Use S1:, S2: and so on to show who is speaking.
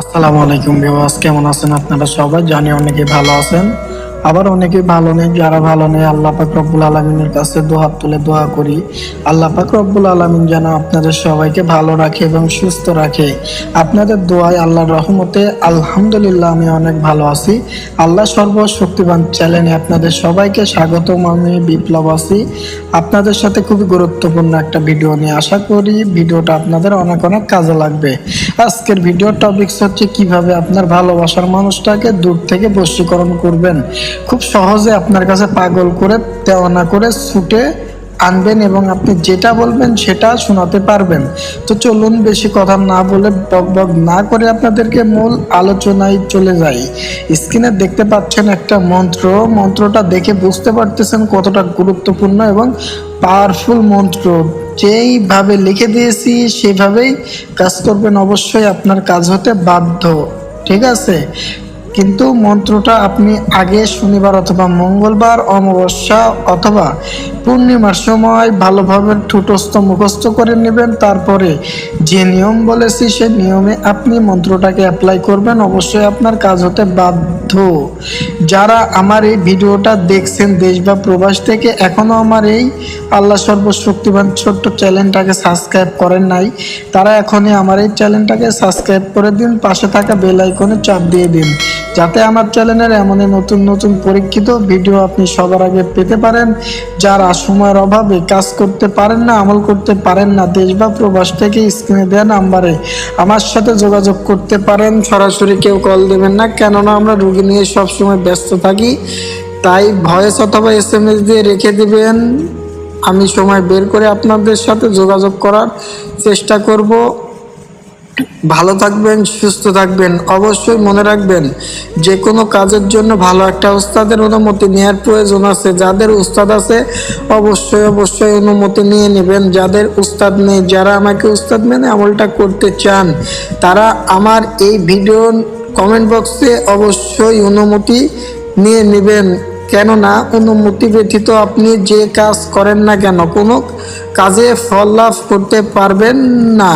S1: আসসালামু আলাইকুম বিবাস কেমন আছেন আপনারা সবাই? জানি অনেকে ভালো আছেন, আবার অনেকে ভালো নেই। যারা ভালো নেই, আল্লাহ পাক রব্বুল আলমিনের কাছে দোহাত তুলে দোয়া করি। আল্লাহ পাক রব্বুল আলমিন যেন আপনাদের সবাইকে ভালো রাখে এবং সুস্থ রাখে। আপনাদের দোয়ায় আল্লাহর রহমতে আলহামদুলিল্লাহ আমি অনেক ভালো আছি। আল্লাহ সর্বশক্তিবান চ্যানেলে আপনাদের সবাইকে স্বাগতম। আমি বিপ্লব আছি। আপনাদের সাথে খুবই গুরুত্বপূর্ণ একটা ভিডিও নিয়ে আশা করি ভিডিওটা আপনাদের অনেক অনেক কাজে লাগবে। আজকের ভিডিও টপিকস হচ্ছে কীভাবে আপনার ভালোবাসার মানুষটাকে দূর থেকে বশীকরণ করবেন। খুব সহজে আপনার কাছে পাগল করে, দেওয়ানা করে ছুটে আনবেন এবং আপনি যেটা বলবেন সেটা শোনাতে পারবেন। তো চলুন বেশি কথা না বলে বক বক না করে আপনাদেরকে মূল আলোচনায় চলে যাই। স্ক্রিনে দেখতে পাচ্ছেন একটা মন্ত্র। মন্ত্রটা দেখে বুঝতে পারতেছেন কতটা গুরুত্বপূর্ণ এবং পাওয়ারফুল মন্ত্র। যেইভাবে লিখে দিয়েছি সেভাবেই কাজ করবেন। অবশ্যই আপনার কাজ হতে বাধ্য। ঠিক আছে? কিন্তু মন্ত্রটা আপনি আগে শনিবার অথবা মঙ্গলবার, অমাবস্যা অথবা পূর্ণিমার সময় ভালোভাবে ঠুটস্থ মুখস্থ করে নেবেন। তারপরে যে নিয়ম বলেছি, সে নিয়মে আপনি মন্ত্রটাকে অ্যাপ্লাই করবেন। অবশ্যই আপনার কাজ হতে বাধ্য। যারা আমার এই ভিডিওটা দেখছেন দেশ বা প্রবাস থেকে এখনও আমার এই আল্লাহ সর্বশক্তিমান ছোট্ট চ্যানেলটাকে সাবস্ক্রাইব করেন নাই, তারা এখনই আমার এই চ্যানেলটাকে সাবস্ক্রাইব করে দিন, পাশে থাকা বেল আইকনে চাপ দিয়ে দিন। যাতে আমার চ্যানেলের এমনই নতুন নতুন পরীক্ষিত ভিডিও আপনি সবার আগে পেতে পারেন, যারা সময়ের অভাবে কাজ করতে পারেন না, আমল করতে পারেন না, দেশ বা প্রবাস থেকে স্ক্রিনে দেওয়া নাম্বারে আমার সাথে যোগাযোগ করতে পারেন। সরাসরি কেউ কল দেবেন না, কেননা আমরা রুগী নিয়ে সবসময় ব্যস্ত থাকি। তাই ভয়েস অথবা এস এম এস দিয়ে রেখে দেবেন। আমি সময় বের করে আপনাদের সাথে যোগাযোগ করার চেষ্টা করব। ভালো থাকবেন, সুস্থ থাকবেন, অবশ্যই মনে রাখবেন যে কোনো কাজের জন্য ভালো একটা উস্তাদের অনুমতি নেওয়ার প্রয়োজন আছে। যাদের উস্তাদ আছে, অবশ্যই অবশ্যই অনুমতি নিয়ে নেবেন। যাদের উস্তাদ নেই, যারা আমাকে উস্তাদ মেনে আমলটা করতে চান, তারা আমার এই ভিডিও কমেন্ট বক্সে অবশ্যই অনুমতি নিয়ে নেবেন। কেননা, অনুমতি ব্যতীত আপনি যে কাজ করেন না কেন, কোনো কাজে ফল লাভ করতে পারবেন না।